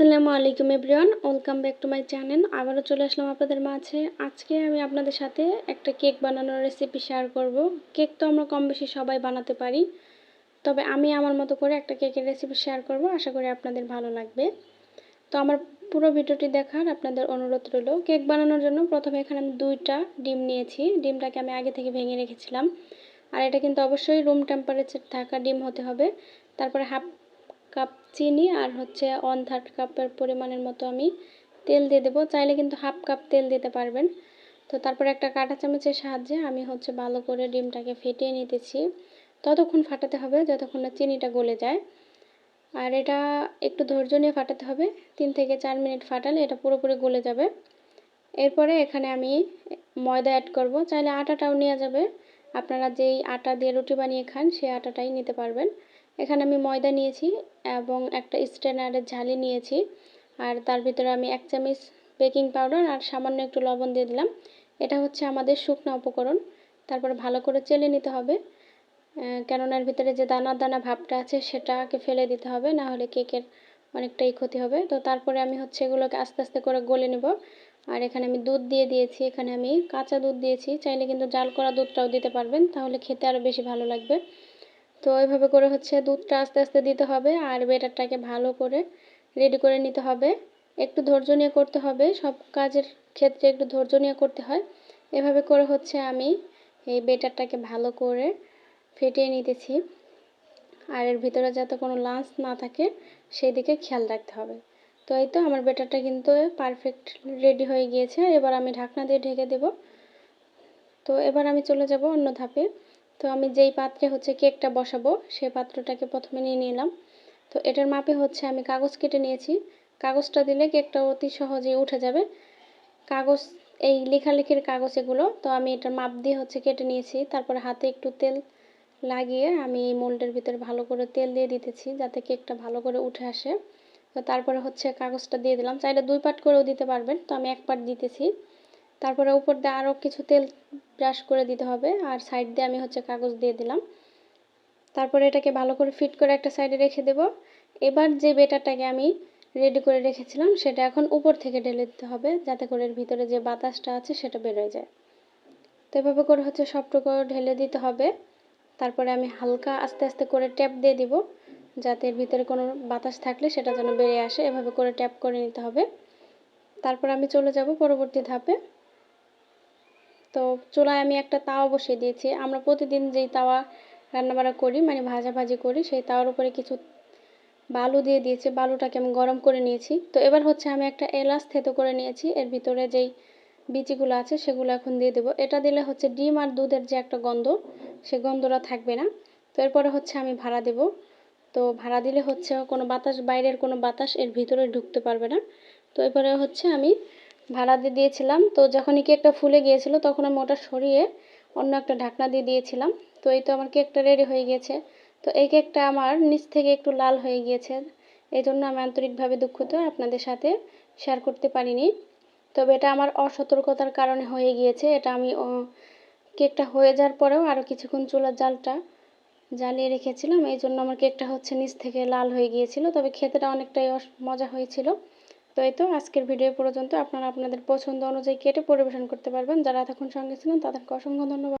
আসসালামু আলাইকুম everyone, welcome back to my channel. আবারও চলে আসলাম আপনাদের মাঝে। আজকে আমি আপনাদের সাথে একটা কেক বানানোর রেসিপি শেয়ার করব। কেক তো আমরা কম বেশি সবাই বানাতে পারি। তবে আমি আমার মতো করে একটা কেকের রেসিপি শেয়ার করব। আশা করি আপনাদের ভালো লাগবে। তো আমার পুরো ভিডিওটি দেখার আপনাদের অনুরোধ রইল। কেক বানানোর জন্য প্রথমে এখানে আমি দুইটা ডিম নিয়েছি। ডিমটাকে আমি আগে থেকে ভেঙে রেখেছিলাম। আর এটা কিন্তু অবশ্যই রুম টেম্পারেচার থাকা ডিম হতে হবে। তারপরে হাফ কাপ চিনি আর হচ্ছে ওয়ান থার্ড কাপের পরিমাণের মতো আমি তেল দিয়ে দেবো। চাইলে কিন্তু হাফ কাপ তেল দিতে পারবেন। তো তারপরে একটা কাঁটা চামচের সাহায্যে আমি হচ্ছে ভালো করে ডিমটাকে ফেটিয়ে নিতেছি। ততক্ষণ ফাটাতে হবে যতক্ষণ না চিনিটা গলে যায়। আর এটা একটু ধৈর্য নিয়ে ফাটাতে হবে। তিন থেকে চার মিনিট ফাটালে এটা পুরোপুরি গলে যাবে। এরপরে এখানে আমি ময়দা অ্যাড করব। চাইলে আটাটাও নেওয়া যাবে। আপনারা যেই আটা দিয়ে রুটি বানিয়ে খান, সেই আটাটাই নিতে পারবেন। এখানে আমি ময়দা নিয়েছি এবং একটা স্ট্যান্ডার্ডের ঝালি নিয়েছি। আর তার ভিতরে আমি এক চামচ বেকিং পাউডার আর সামান্য একটু লবণ দিয়ে দিলাম। এটা হচ্ছে আমাদের শুকনো উপকরণ। তারপরে ভালো করে চেলে নিতে হবে। কেননা এর ভিতরে যে দানা দানা ভাবটা আছে সেটাকে ফেলে দিতে হবে, না হলে কেকের অনেকটাই ক্ষতি হবে। তো তারপরে আমি হচ্ছে এগুলোকে আস্তে আস্তে করে গলে নেব। আর এখানে আমি দুধ দিয়ে দিয়েছি, এখানে আমি কাঁচা দুধ দিয়েছি। চাইলে কিন্তু জাল করা দুধটাও দিতে পারবেন, তাহলে খেতে আরও বেশি ভালো লাগবে। তো এইভাবে করে হচ্ছে দুধটা আস্তে আস্তে দিতে হবে আর বেটারটাকে ভালো করে রেডি করে নিতে হবে। একটু ধৈর্য নিয়ে করতে হবে, সব কাজের ক্ষেত্রে একটু ধৈর্য নিয়ে করতে হয়। এভাবে করে হচ্ছে আমি এই বেটারটাকে ভালো করে ফেটিয়ে নিতেছি। আর এর ভিতরে যাতে কোনো লাঞ্চ না থাকে সেই দিকে খেয়াল রাখতে হবে। তো এই তো আমার বেটারটা কিন্তু পারফেক্ট রেডি হয়ে গিয়েছে। এবার আমি ঢাকনা দিয়ে ঢেকে দেব। তো এবার আমি চলে যাব অন্য ধাপে। তো আমি যেই পাত্রে হচ্ছে কেকটা বসাবো সেই পাত্রটাকে প্রথমে নিয়ে নিলাম। তো এটার মাপে হচ্ছে আমি কাগজ কেটে নিয়েছি। কাগজটা দিলে কেকটা অতি সহজেই উঠে যাবে। কাগজ, এই লেখালেখির কাগজ এগুলো, তো আমি এটার মাপ দিয়ে হচ্ছে কেটে নিয়েছি। তারপরে হাতে একটু তেল লাগিয়ে আমি এই মোল্ডের ভিতরে ভালো করে তেল দিয়ে দিতেছি, যাতে কেকটা ভালো করে উঠে আসে। তো তারপরে হচ্ছে কাগজটা দিয়ে দিলাম। চাইলে দুই পাট করেও দিতে পারবেন, তো আমি এক পাট দিতেছি। তারপরে উপর দিয়ে আরও কিছু তেল ব্রাশ করে দিতে হবে, আর সাইড দিয়ে আমি হচ্ছে কাগজ দিয়ে দিলাম। তারপরে এটাকে ভালো করে ফিট করে একটা সাইডে রেখে দেব। এবার যে বেটারটাকে আমি রেডি করে রেখেছিলাম, সেটা এখন উপর থেকে ঢেলে দিতে হবে, যাতে করে এর ভিতরে যে বাতাসটা আছে, সেটা বেরোয় যায়। তো এভাবে করে হচ্ছে সবটুকু ঢেলে দিতে হবে। তারপরে আমি হালকা আস্তে আস্তে করে ট্যাপ দিয়ে দিব, যাতে এর ভিতরে কোনো বাতাস থাকলে সেটা যেন বেরিয়ে আসে। এভাবে করে ট্যাপ করে নিতে হবে। তারপর আমি চলে যাব পরবর্তী ধাপে। তো চুলায় আমি একটা তাওয়া বসিয়ে দিয়েছি। আমরা প্রতিদিন যেই তাওয়া রান্নাবাড়া করি মানে ভাজাভাজি করি, সেই তাওয়ার উপরে কিছু বালু দিয়ে দিয়েছি। বালুটাকে আমি গরম করে নিয়েছি। তো এবার হচ্ছে আমি একটা এলাচ থেতো করে নিয়েছি। এর ভিতরে যেই বিচিগুলো আছে, সেগুলো এখন দিয়ে দেবো। এটা দিলে হচ্ছে ডিম আর দুধের যে একটা গন্ধ, সে গন্ধটা থাকবে না। তো এরপরে হচ্ছে আমি ভাড়া দেব। তো ভাড়া দিলে হচ্ছে কোনো বাতাস, বাইরের কোনো বাতাস এর ভিতরে ঢুকতে পারবে না। তো এরপরে হচ্ছে আমি ভাড়া দিয়ে দিয়েছিলাম। তো যখনই কেকটা ফুলে গিয়েছিল তখন আমি ওটা সরিয়ে অন্য একটা ঢাকনা দিয়ে দিয়েছিলাম। তো এই তো আমার কেকটা রেডি হয়ে গিয়েছে। তো এই কেকটা আমার নিচ থেকে একটু লাল হয়ে গিয়েছে। এই জন্য আমি আন্তরিকভাবে দুঃখিত, আপনাদের সাথে শেয়ার করতে পারিনি। তবে এটা আমার অসতর্কতার কারণে হয়ে গিয়েছে। এটা আমি কেকটা হয়ে যাওয়ার পরেও আরও কিছুক্ষণ চুলার জালটা জ্বালিয়ে রেখেছিলাম। এই জন্য আমার কেকটা হচ্ছে নিচ থেকে লাল হয়ে গিয়েছিল। তবে খেতেটা অনেকটাই মজা হয়েছিল। তো এই তো আজকের ভিডিও পর্যন্ত। আপনারা আপনাদের পছন্দ অনুযায়ী কেটে পরিবেশন করতে পারবেন। যারা এতক্ষণ সঙ্গে ছিলেন, তাদেরকে অসংখ্য ধন্যবাদ।